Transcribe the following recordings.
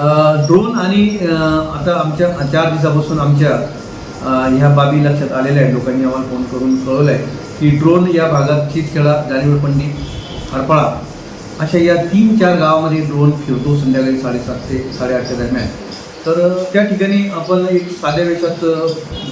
Drone आणि आता आमच्या चार दिवसापासून आमच्या ह्या बाबी लक्षात आलेल्या आहेत. लोकांनी आम्हाला फोन करून कळवलं आहे की ड्रोन या भागात चितखेळा जानेवरपंडी हरपळा अशा या तीन चार गावामध्ये ड्रोन फिरतो संध्याकाळी साडेसात ते साडेआठच्या दरम्यान. तर त्या ठिकाणी आपण एक साध्या वेशात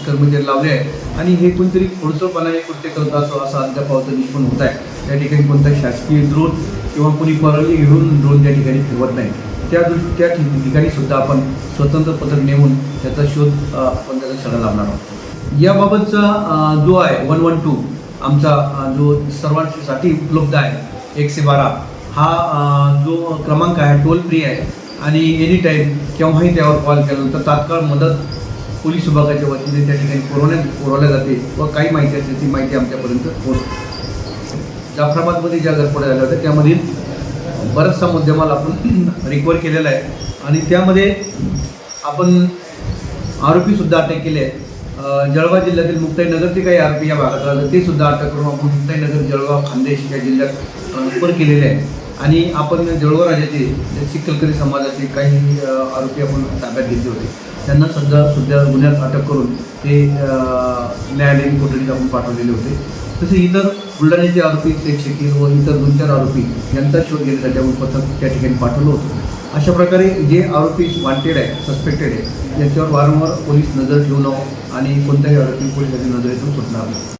कर्मचारी लावले आहे आणि हे कोणतरी खोडचळपणाने कृत्य करत असो असं अद्यापावचं निष्पन्न होत आहे. त्या ठिकाणी कोणता शासकीय ड्रोन किंवा कोणी परवानगी घेऊन ड्रोन त्या ठिकाणी फिरवत नाही. त्या दृष्टी त्या ठिकाणी सुद्धा आपण स्वतंत्र पथक नेऊन त्याचा शोध आपण त्याचा छडा लावणार आहोत. याबाबतचा जो आहे वन वन टू आमचा जो सर्वांसाठी उपलब्ध आहे एकशे बारा हा जो क्रमांक आहे टोल फ्री आहे. आणि एनी टाईम केव्हाही त्यावर कॉल केल्यानंतर तात्काळ मदत पोलीस विभागाच्या वतीने त्या ठिकाणी पुरवण्यात पुरवल्या जाते व काही माहिती असते ती माहिती आमच्यापर्यंत पोहोचते. जाफराबादमध्ये ज्या घरफोड्या झाल्या होत्या त्यामधील बराचसा मुद्देमाल आपण रिकवर केलेला आहे. आणि त्यामध्ये आपण आरोपीसुद्धा अटक केले आहेत जळगाव जिल्ह्यातील मुक्ताईनगरचे काही आरोपी या भागात राहतात ते सुद्धा अटक करून आपण मुक्ताईनगर जळगाव खानदेश या जिल्ह्यात रिकवर केलेले आहे. आणि आपण जळगाव राजाचे चिखलकरी समाजाचे काही आरोपी आपण ताब्यात घेतले होते. त्यांना सध्या सुद्धा गुन्ह्यात अटक करून ते न्यायालयीन कोठडीत आपण पाठवलेले होते. तसे इतर बुलढाण्याचे आरोपी शेख शकील व इतर दोन चार आरोपी यांचा शोध घेण्यासाठी आपण पथक त्या ठिकाणी पाठवलं होतं. अशा प्रकारे जे आरोपी वांटेड आहे सस्पेक्टेड आहे याच्यावर वारंवार पोलीस नजर ठेवणं आणि कोणत्याही आरोपी पोलिसांची नजरेतून सुटणार नाही.